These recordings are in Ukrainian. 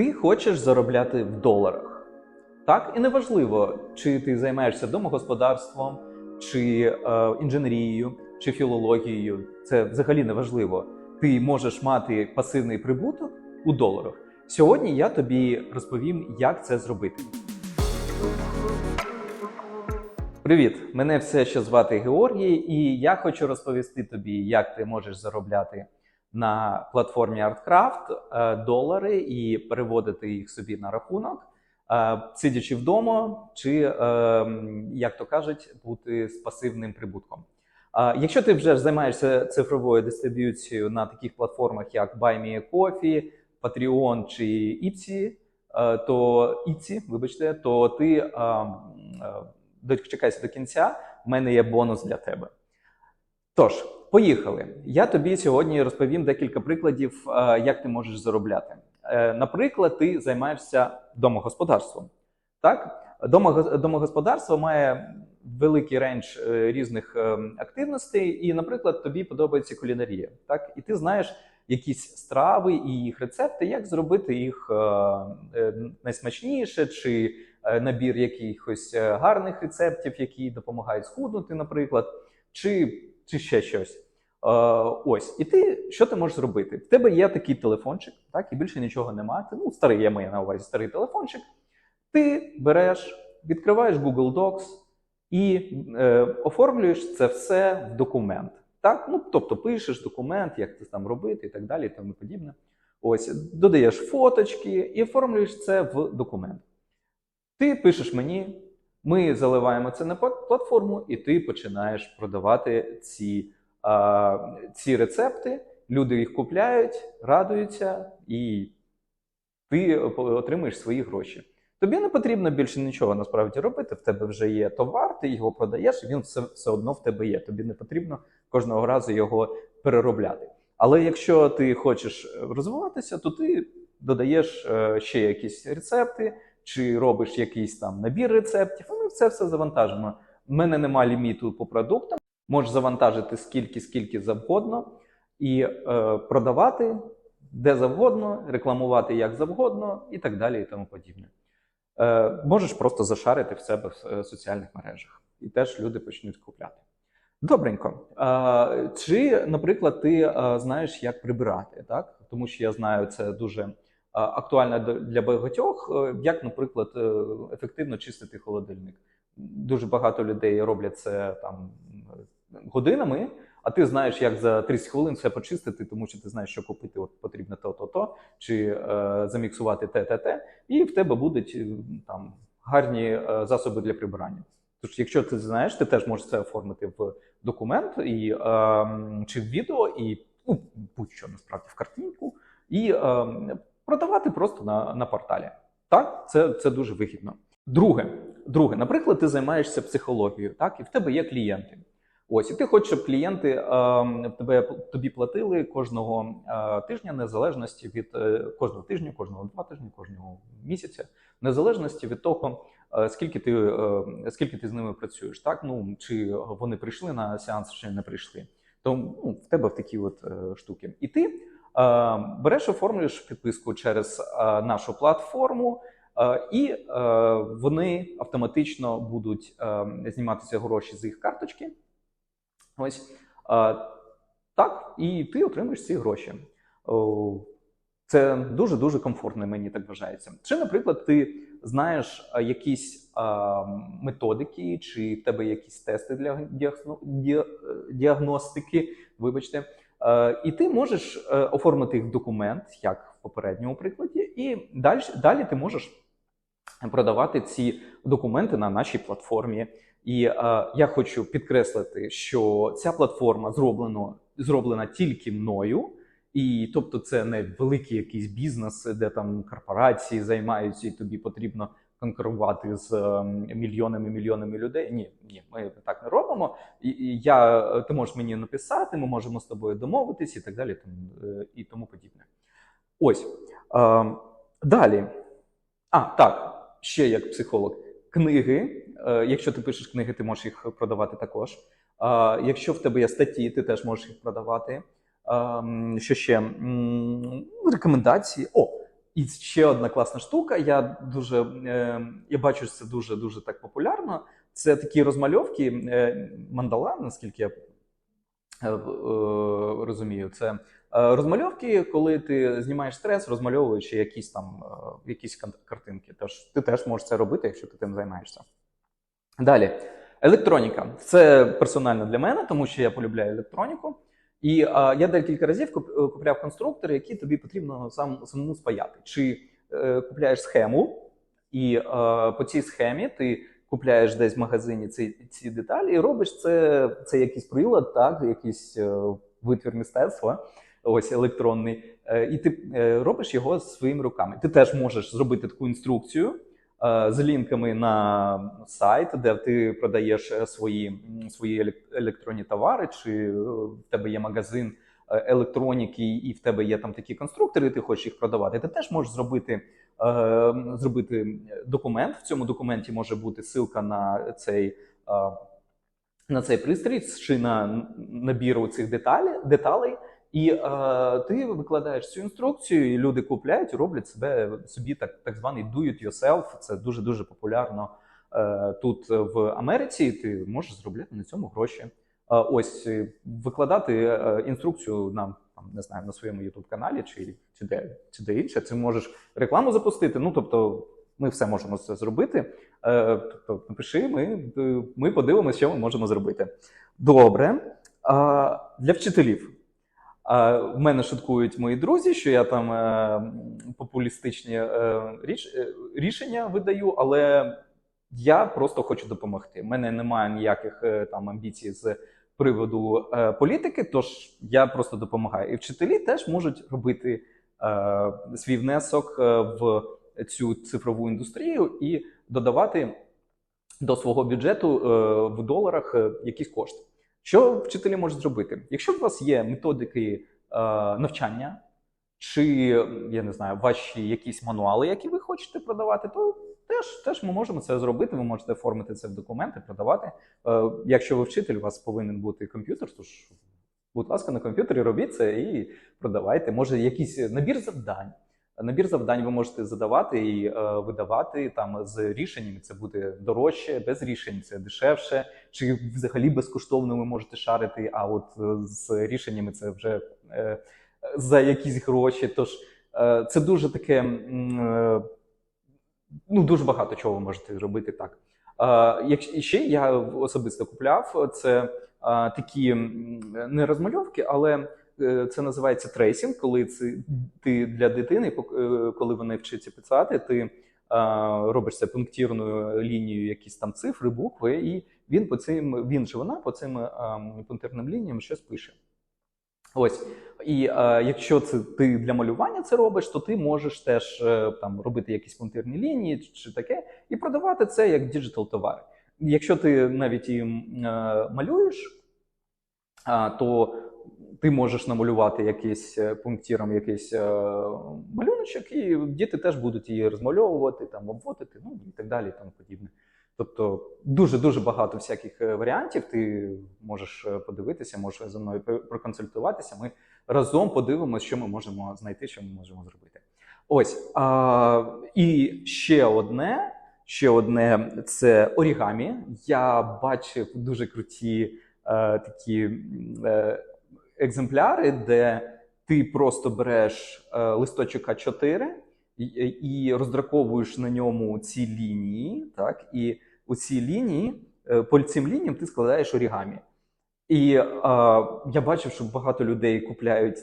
Ти хочеш заробляти в доларах. Так, і неважливо, чи ти займаєшся домогосподарством, чи е, інженерією, чи філологією. Це взагалі не важливо. Ти можеш мати пасивний прибуток у доларах. Сьогодні я тобі розповім, як це зробити. Привіт! Мене все ще звати Георгій, і я хочу розповісти тобі, як ти можеш заробляти на платформі ArtCraft е, долари і переводити їх собі на рахунок, е, сидячи вдома, чи, е, як то кажуть, бути з пасивним прибутком. Якщо ти вже займаєшся цифровою дистриб'юцією на таких платформах, як BuyMeACoffee, Patreon чи Ipsy, то Ipsy, вибачте, то ти дочекайся до кінця. У мене є бонус для тебе. Тож, поїхали. Я тобі сьогодні розповім декілька прикладів, е, як ти можеш заробляти. Е, Наприклад, ти займаєшся домогосподарством. Так? Домогосподарство має великий рейндж е, різних активностей, і, наприклад, тобі подобається кулінарія. Так? І ти знаєш якісь страви і їх рецепти, як зробити їх найсмачніше, чи набір якихось гарних рецептів, які допомагають схуднути, наприклад, чи, чи ще щось. Е, ось, і ти що ти можеш зробити? В тебе є такий телефончик, так, і більше нічого немає. Ну, старий, я маю на увазі старий телефончик. Ти береш, відкриваєш Google Docs і е, оформлюєш це все в документ. Так? Ну, тобто пишеш документ, як це там робити і так далі, і тому подібне. Ось, додаєш фоточки і оформлюєш це в документ. Ти пишеш мені, ми заливаємо це на пла- платформу, і ти починаєш продавати ці, а, ці рецепти. Люди їх купляють, радуються, і ти отримуєш свої гроші. Тобі не потрібно більше нічого насправді робити. В тебе вже є товар, ти його продаєш, і він все, все одно в тебе є. Тобі не потрібно кожного разу його переробляти. Але якщо ти хочеш розвиватися, то ти додаєш е, ще якісь рецепти, чи робиш якийсь там набір рецептів, і ми це все завантажимо. У мене нема ліміту по продуктам, можеш завантажити скільки, скільки завгодно, і е, продавати де завгодно, рекламувати як завгодно, і так далі, і тому подібне. Е, можеш просто зашарити в себе в е, соціальних мережах, і теж люди почнуть купляти. Добренько. А, чи, наприклад, ти а, знаєш, як прибирати, так? Тому що я знаю, це дуже а, актуально до- для багатьох, е, як, наприклад, е, ефективно чистити холодильник. Дуже багато людей роблять це там годинами, а ти знаєш, як за 30 хвилин все почистити, тому що ти знаєш, що купити от потрібно то-то-то, чи е, заміксувати те-те-те, і в тебе будуть е, там гарні е, засоби для прибирання. Тож, якщо ти знаєш, ти теж можеш це оформити в документ і, ем, чи в відео, і ну, будь-що насправді в картинку, і ем, продавати просто на, на порталі. Так, це, це дуже вигідно. Друге, друге, наприклад, ти займаєшся психологією, так, і в тебе є клієнти. Ось, і ти хочеш, щоб клієнти ем, тебе тобі платили кожного е, тижня, незалежності від е, кожного тижня, кожного два тижні, кожного місяця, незалежності від того, е, скільки ти, е, скільки ти з ними працюєш, так? Ну, чи вони прийшли на сеанс, чи не прийшли. То ну, в тебе в такі от е, штуки. І ти е, береш, оформлюєш підписку через е, нашу платформу, е, і е, вони автоматично будуть е, зніматися гроші з їх карточки. Ось е, так, і ти отримуєш ці гроші. Це дуже дуже комфортно, мені так вважається. Чи, наприклад, ти знаєш якісь методики, чи в тебе якісь тести для діагно- ді- е, діагностики, вибачте, е, і ти можеш е, оформити їх в документ, як в попередньому прикладі, і далі, далі ти можеш продавати ці документи на нашій платформі. І е, я хочу підкреслити, що ця платформа зроблено, зроблена тільки мною. І тобто, це не великий якийсь бізнес, де там корпорації займаються, і тобі потрібно конкурувати з е, мільйонами мільйонами людей. Ні, ні, ми так не робимо. Я ти можеш мені написати, ми можемо з тобою домовитись і так далі, е, і тому подібне. Ось е, далі. А, так, ще як психолог. Книги. Е, якщо ти пишеш книги, ти можеш їх продавати також. Е, якщо в тебе є статті, ти теж можеш їх продавати. Ем, Що ще? Рекомендації. О, і ще одна класна штука. Я дуже е, я бачу, що це дуже дуже так популярно. Це такі розмальовки е, мандала, наскільки я е, е, розумію. Це е, розмальовки, коли ти знімаєш стрес, розмальовуючи якісь там е, якісь картинки. Тож ти теж можеш це робити, якщо ти тим займаєшся. Далі, електроніка. Це персонально для мене, тому що я полюбляю електроніку. І а, я декілька разів куп- е, купляв конструктори, які тобі потрібно сам самому спаяти. Чи е, купляєш схему, і е, по цій схемі ти купляєш десь в магазині ці, ці деталі і робиш це, це якийсь прилад, так, якийсь е, витвір мистецтва, ось електронний, е, і ти е, робиш його своїми руками. Ти теж можеш зробити таку інструкцію з лінками на сайт, де ти продаєш е, свої, свої електронні товари, чи е, в тебе є магазин е, електроніки, і в тебе є там такі конструктори, і ти хочеш їх продавати. Ти теж можеш зробити, е, зробити документ. В цьому документі може бути ссылка на цей. е, на цей пристрій чи на набір цих деталі, деталей, і е, ти викладаєш цю інструкцію, і люди купляють роблять себе собі так, так званий do it yourself. Це дуже дуже популярно е, тут в Америці. Ти можеш зробляти на цьому гроші. Е, ось е, викладати е, інструкцію на там не знаю на своєму youtube каналі чи, чи де чи де інше. Ти можеш рекламу запустити. Ну тобто, ми все можемо це зробити. Е, Тобто, напиши, ми, е, ми подивимося, що ми можемо зробити. Добре. А, Для вчителів. В мене шуткують мої друзі, що я там е, популістичні е, ріш, е, рішення видаю, але я просто хочу допомогти. У мене немає ніяких там амбіцій з приводу політики, тож я просто допомагаю. І вчителі теж можуть робити свій внесок в цю цифрову індустрію і додавати до свого бюджету в доларах якісь кошти. Що вчителі можуть зробити? Якщо у вас є методики е, навчання, чи я не знаю, ваші якісь мануали, які ви хочете продавати, то теж, теж ми можемо це зробити. Ви можете оформити це в документи, продавати. Е, Якщо ви вчитель, у вас повинен бути комп'ютер, то ж, будь ласка, на комп'ютері робіть це і продавайте. Може, якийсь набір завдань. Набір завдань ви можете задавати і е, видавати там з рішеннями. Це буде дорожче, без рішень це дешевше, чи взагалі безкоштовно ви можете шарити. А от е, з рішеннями це вже е, за якісь гроші. Тож е, це дуже таке. е, Ну, дуже багато чого ви можете робити так. Е, якщо ще я особисто купляв це е, такі не розмальовки, але це називається трейсінг, коли ти для дитини, е, коли вона вчиться писати, ти е, робиш це пунктирною лінією, якісь там цифри, букви, і він по цим він чи вона по цим е, пунктирним лініям щось пише. Ось, і е, якщо це ти для малювання це робиш, то ти можеш теж е, там робити якісь пунктирні лінії чи таке, і продавати це як діджитал товари. Якщо ти навіть і е, малюєш, а, то ти можеш намалювати якийсь е, пунктиром якийсь е, малюночок, і діти теж будуть її розмальовувати, там обводити, ну і так далі, тому подібне. Тобто дуже дуже багато всяких е, варіантів. Ти можеш подивитися, можеш зі мною проконсультуватися. Ми разом подивимося, що ми можемо знайти, що ми можемо зробити. Ось а, і ще одне. Ще одне це орігамі. Я бачив дуже круті е, такі екземпляри, де ти просто береш е, листочок А4 і, і роздраковуєш на ньому ці лінії, так, і у ці лінії, е, по цим лініям ти складаєш орігамі. І е, я бачив, що багато людей купляють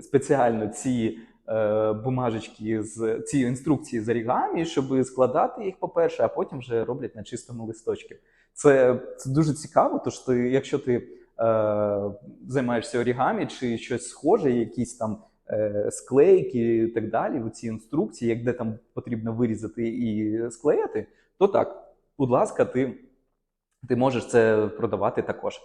спеціально ці е, бумажечки з ці інструкції з орігамі, щоб складати їх, по-перше, а потім вже роблять на чистому листочку. Це, це дуже цікаво, тож ти, якщо ти е, займаєшся орігамі чи щось схоже, якісь там е, склейки і так далі, в ці інструкції, як де там потрібно вирізати і склеїти, то так, будь ласка, ти, ти можеш це продавати також.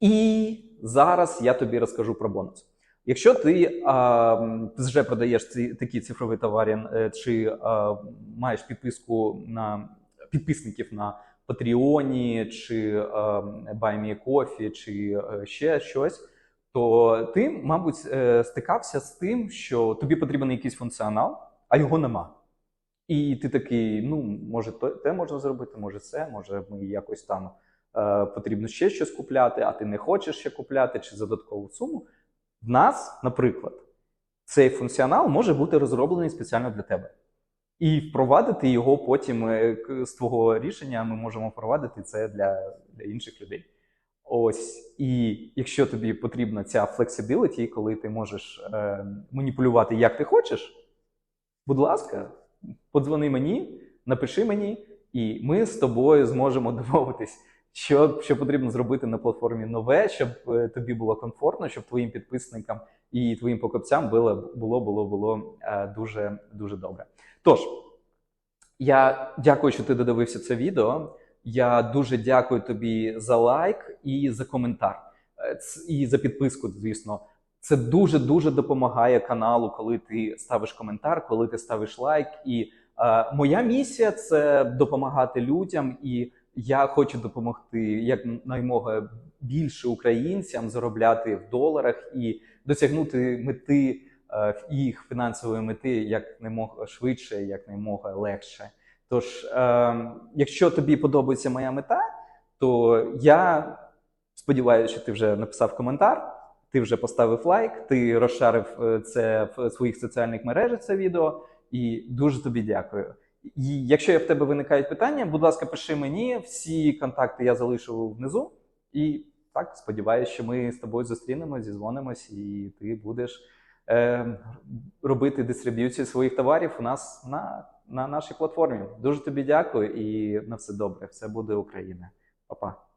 І зараз я тобі розкажу про бонус. Якщо ти а, вже продаєш ці такі цифрові товари, е, чи а, маєш підписку на підписників на Патреоні, чи Buy Me чи е, ще щось, то ти, мабуть, е, стикався з тим, що тобі потрібен якийсь функціонал, а його нема. І ти такий: ну, може, те можна зробити, може, це, може, ми якось там е, потрібно ще щось купляти, а ти не хочеш ще купляти чи за додаткову суму. В нас, наприклад, цей функціонал може бути розроблений спеціально для тебе. І впровадити його потім е, з твого рішення ми можемо впровадити це для, для інших людей. Ось, і якщо тобі потрібна ця flexibility, коли ти можеш е, маніпулювати як ти хочеш, будь ласка, подзвони мені, напиши мені, і ми з тобою зможемо домовитись, що, що потрібно зробити на платформі нове, щоб е, тобі було комфортно, щоб твоїм підписникам і твоїм покупцям було було, було, було е, дуже, дуже добре. Тож, я дякую, що ти додивився це відео. Я дуже дякую тобі за лайк і за коментар. Е, І за підписку, звісно. Це дуже дуже допомагає каналу, коли ти ставиш коментар, коли ти ставиш лайк. І е, моя місія це допомагати людям, і я хочу допомогти якнаймога більше українцям заробляти в доларах і досягнути мети їх фінансової мети як якнаймога швидше, якнаймога легше. Тож, е, якщо тобі подобається моя мета, то я сподіваюся, що ти вже написав коментар, ти вже поставив лайк, ти розшарив е, це в своїх соціальних мережах це відео, і дуже тобі дякую. І якщо в тебе виникають питання, будь ласка, пиши мені. Всі контакти я залишу внизу. І так, сподіваюся, що ми з тобою зустрінемось, зізвонимось, і ти будеш е, робити дистриб'юцію своїх товарів у нас на, на нашій платформі. Дуже тобі дякую і на все добре. Все буде Україна. Па-па.